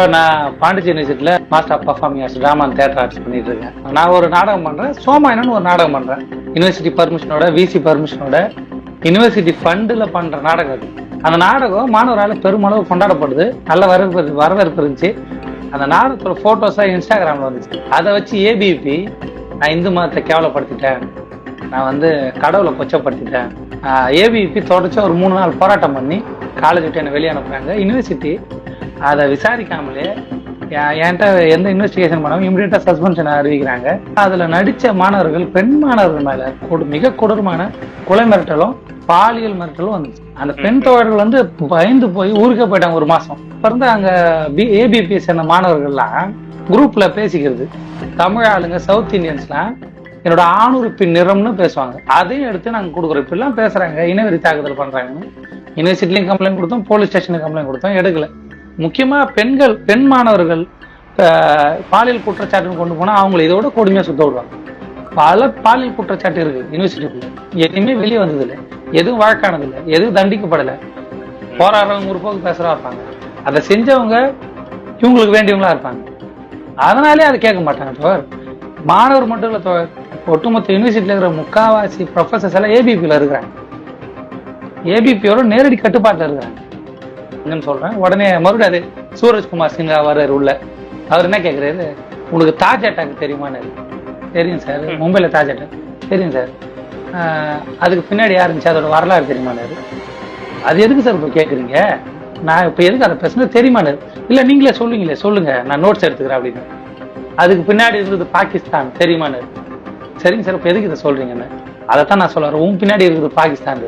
நான் பாண்டிச்சேரி யூனிவர்சிட்டியில் master of performing arts drama and theatre arts பண்ணிட்டு இருக்கேன் நான் ஒரு நாடகம் பண்றேன். சோமாயனன்னு ஒரு நாடகம் பண்ணுறேன் யூனிவர்சிட்டி பர்மிஷனோட விசி பர்மிஷனோட யூனிவர்சிட்டி ஃபண்டில் பண்ணுற நாடகம் அது. அந்த நாடகம் மாணவரால் பெருமளவு கொண்டாடப்படுது. நல்ல வரவேற்பு வரவேற்பு இருந்துச்சு. அந்த நாடகத்தோட ஃபோட்டோஸாக இன்ஸ்டாகிராமில் வந்துச்சு. அதை வச்சு ஏபிபி நான் இந்து மதத்தை கேவலப்படுத்திட்டேன். நான் வந்து கடவுளை கொச்சப்படுத்திட்டேன். ஏபிபி தொடர்ச்சி ஒரு மூணு நாள் போராட்டம் பண்ணி காலேஜ் விட்டு என்னை வெளியே அனுப்புறாங்க யூனிவர்சிட்டி அதை விசாரிக்காமலே என்- என்கிட்ட எந்த இன்வெஸ்டிகேஷன் பண்ணாமல் இமீடியட்டாக சஸ்பென்ஷன் அறிவிக்கிறாங்க. அதில் நடித்த மாணவர்கள் பெண் மாணவர்கள் மேலே மிக கொடூரமான கொலை மிரட்டலும் பாலியல் மிரட்டலும் வந்துச்சு. அந்த பெண் தோழர்கள் வந்து பயந்து போய் ஊருக்கே போயிட்டாங்க ஒரு மாசம். பிறந்து அங்க பி ஏபிபி சேர்ந்த மாணவர்கள்லாம் குரூப்ல பேசிக்கிறது. தமிழ் ஆளுங்க சவுத் இந்தியன்ஸ்லாம் என்னோட ஆணுறுப்பின் நிறம்னு பேசுவாங்க. அதையும் எடுத்து நாங்க கொடுக்குறோம். இப்படிலாம் பேசுறாங்க. இனவெறி தாக்குதல் பண்றாங்கன்னு. யூனிவர்சிட்டிலையும் கம்ப்ளைண்ட் கொடுத்தோம் போலீஸ் ஸ்டேஷனுக்கு கம்ப்ளைண்ட் கொடுத்தோம் எடுக்கல. முக்கியமா பெண்கள் பெண் மாணவர்கள் பாலியல் குற்றச்சாட்டுன்னு கொண்டு போனால் அவங்களை இதோட கொடுமையாக சுத்த விடுவாங்க. பல பாலியல் குற்றச்சாட்டு இருக்கு யூனிவர்சிட்டிக்குள்ள எதுவுமே வெளியே வந்ததில்லை. எதுவும் வழக்கானது இல்லை. எதுவும் தண்டிக்கப்படலை. போராடுறவங்க முற்போக்கு பேசுகிறா இருப்பாங்க. அதை செஞ்சவங்க இவங்களுக்கு வேண்டியவங்களா இருப்பாங்க. அதனாலே அதை கேட்க மாட்டாங்க தோழர். மாணவர் மட்டும் இல்லை தோழர். ஒட்டுமொத்த யூனிவர்சிட்டியில் இருக்கிற முக்காவாசி ப்ரொஃபசர்ஸ் எல்லாம் ஏபிபியில் இருக்கிறாங்க. ஏபிபியோட நேரடி கட்டுப்பாட்டில் இருக்கிறாங்க. என்னன்னு சொல்றேன். உடனே மறுபடியும் அது சூரஜ்குமார் சின்ஹா வர்றாரு உள்ள. அவர் என்ன கேட்குறாரு உனக்கு தாஜ் அட்டாக் தெரியுமான்னு தெரியும் சார். மும்பையில் தாஜ் அட்டாக். தெரியும் சார். அதுக்கு பின்னாடி யார் இருந்துச்சு? அதோட வரலாறு தெரியுமானாரு அது எதுக்கு சார் இப்போ கேட்குறீங்க நான் இப்போ எதுக்கு அதை பேசுனது தெரியுமானாரு இல்லை நீங்களே சொல்லுங்களே சொல்லுங்க. நான் நோட்ஸ் எடுத்துக்கிறேன் அப்படின்னு. அதுக்கு பின்னாடி இருந்தது பாகிஸ்தான். தெரியுமானாரு சரிங்க சார். இப்போ எதுக்கு இதை சொல்றீங்கன்னு? அதைத்தான் நான் சொல்ல வரேன். உன் பின்னாடி இருக்குது பாகிஸ்தான்.